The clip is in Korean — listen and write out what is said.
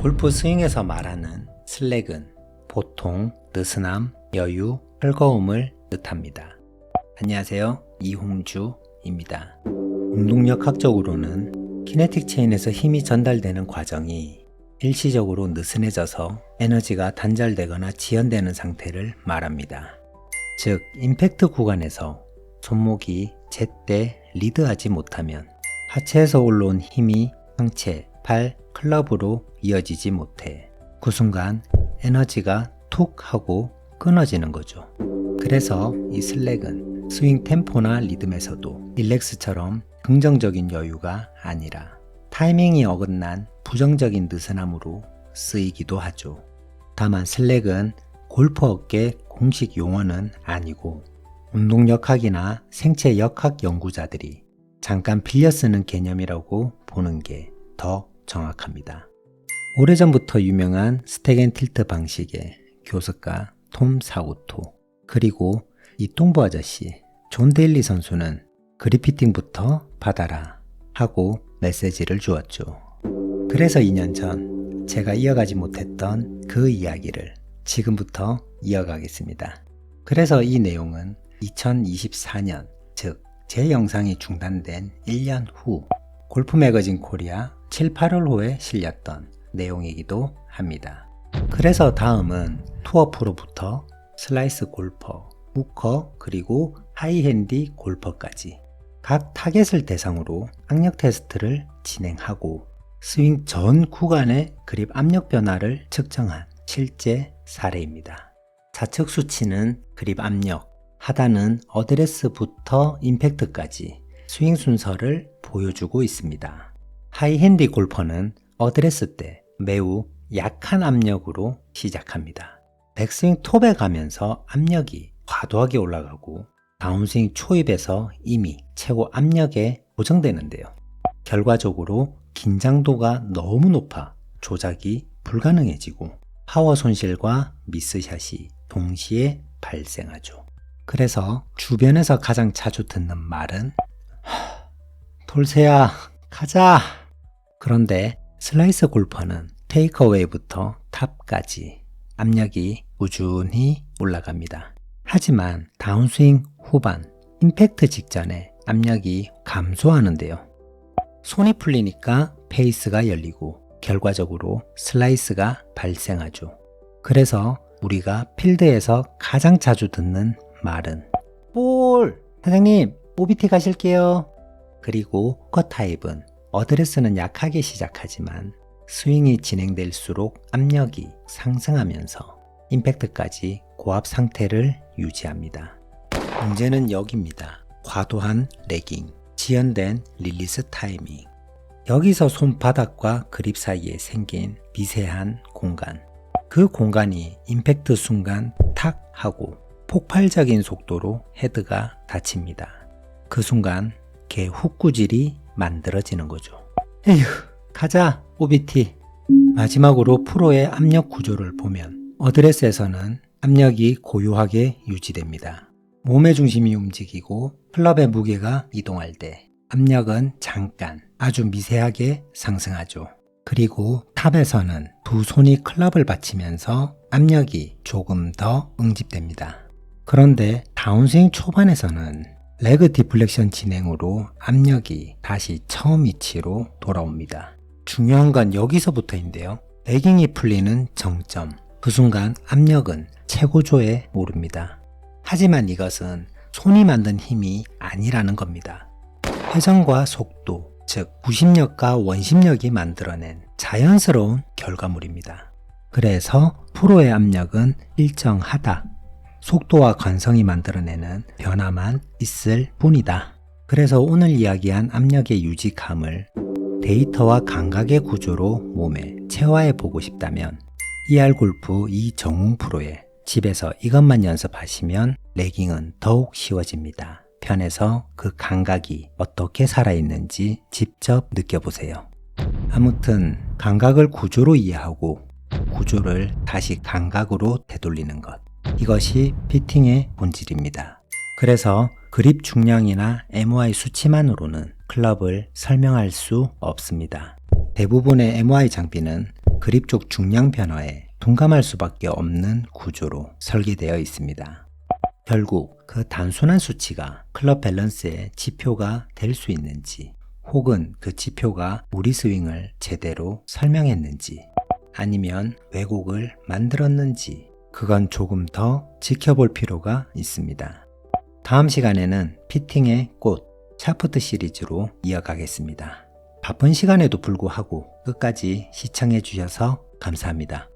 골프 스윙에서 말하는 슬랙은 보통 느슨함, 여유, 즐거움을 뜻합니다. 안녕하세요. 이홍주입니다. 운동역학적으로는 키네틱 체인에서 힘이 전달되는 과정이 일시적으로 느슨해져서 에너지가 단절되거나 지연되는 상태를 말합니다. 즉, 임팩트 구간에서 손목이 제때 리드하지 못하면 하체에서 올라온 힘이 상체, 발, 클럽으로 이어지지 못해 그 순간 에너지가 툭 하고 끊어지는 거죠. 그래서 이 슬랙은 스윙 템포나 리듬에서도 릴렉스처럼 긍정적인 여유가 아니라 타이밍이 어긋난 부정적인 느슨함으로 쓰이기도 하죠. 다만 슬랙은 골퍼업계 공식 용어는 아니고 운동역학이나 생체역학 연구자들이 잠깐 빌려 쓰는 개념이라고 보는 게 더 정확합니다. 오래전부터 유명한 스택 앤 틸트 방식의 교습가 톰 사우토 그리고 이 똥부 아저씨 존 데일리 선수는 그리피팅부터 받아라 하고 메시지를 주었죠. 그래서 2년 전 제가 이어가지 못했던 그 이야기를 지금부터 이어가겠습니다. 그래서 이 내용은 2024년, 즉, 제 영상이 중단된 1년 후 골프 매거진 코리아 7, 8월호에 실렸던 내용이기도 합니다. 그래서 다음은 투어 프로부터 슬라이스 골퍼, 우커, 그리고 하이핸디 골퍼까지 각 타겟을 대상으로 악력 테스트를 진행하고 스윙 전 구간의 그립 압력 변화를 측정한 실제 사례입니다. 좌측 수치는 그립 압력, 하단은 어드레스부터 임팩트까지 스윙 순서를 보여주고 있습니다. 하이핸디 골퍼는 어드레스 때 매우 약한 압력으로 시작합니다. 백스윙 톱에 가면서 압력이 과도하게 올라가고 다운스윙 초입에서 이미 최고 압력에 고정되는데요. 결과적으로 긴장도가 너무 높아 조작이 불가능해지고 파워 손실과 미스샷이 동시에 발생하죠. 그래서 주변에서 가장 자주 듣는 말은 하, 돌쇠야 가자 그런데 슬라이스 골퍼는 테이크어웨이부터 탑까지 압력이 꾸준히 올라갑니다. 하지만 다운스윙 후반 임팩트 직전에 압력이 감소하는데요. 손이 풀리니까 페이스가 열리고 결과적으로 슬라이스가 발생하죠. 그래서 우리가 필드에서 가장 자주 듣는 말은 볼! 사장님, OBT 가실게요. 그리고 컷 타입은 어드레스는 약하게 시작하지만 스윙이 진행될수록 압력이 상승하면서 임팩트까지 고압 상태를 유지합니다. 문제는 여기입니다. 과도한 레깅, 지연된 릴리스 타이밍. 여기서 손바닥과 그립 사이에 생긴 미세한 공간. 그 공간이 임팩트 순간 탁 하고 폭발적인 속도로 헤드가 닫힙니다. 그 순간 개 훅구질이 만들어지는 거죠. 에휴, 가자, OBT. 마지막으로 프로의 압력 구조를 보면 어드레스에서는 압력이 고요하게 유지됩니다. 몸의 중심이 움직이고 클럽의 무게가 이동할 때 압력은 잠깐 아주 미세하게 상승하죠. 그리고 탑에서는 두 손이 클럽을 받치면서 압력이 조금 더 응집됩니다. 그런데 다운스윙 초반에서는 레그 디플렉션 진행으로 압력이 다시 처음 위치로 돌아옵니다. 중요한 건 여기서부터인데요. 레깅이 풀리는 정점. 그 순간 압력은 최고조에 오릅니다. 하지만 이것은 손이 만든 힘이 아니라는 겁니다. 회전과 속도, 즉 구심력과 원심력이 만들어낸 자연스러운 결과물입니다. 그래서 프로의 압력은 일정하다. 속도와 관성이 만들어내는 변화만 있을 뿐이다. 그래서 오늘 이야기한 압력의 유지감을 데이터와 감각의 구조로 몸에 체화해 보고 싶다면 ER 골프 이정웅 프로의 집에서 이것만 연습하시면 레깅은 더욱 쉬워집니다. 편에서 그 감각이 어떻게 살아있는지 직접 느껴보세요. 아무튼 감각을 구조로 이해하고 구조를 다시 감각으로 되돌리는 것. 이것이 피팅의 본질입니다. 그래서 그립 중량이나 MOI 수치만으로는 클럽을 설명할 수 없습니다. 대부분의 MOI 장비는 그립 쪽 중량 변화에 둔감할 수밖에 없는 구조로 설계되어 있습니다. 결국 그 단순한 수치가 클럽 밸런스의 지표가 될 수 있는지 혹은 그 지표가 우리 스윙을 제대로 설명했는지 아니면 왜곡을 만들었는지 그건 조금 더 지켜볼 필요가 있습니다. 다음 시간에는 피팅의 꽃 샤프트 시리즈로 이어가겠습니다. 바쁜 시간에도 불구하고 끝까지 시청해 주셔서 감사합니다.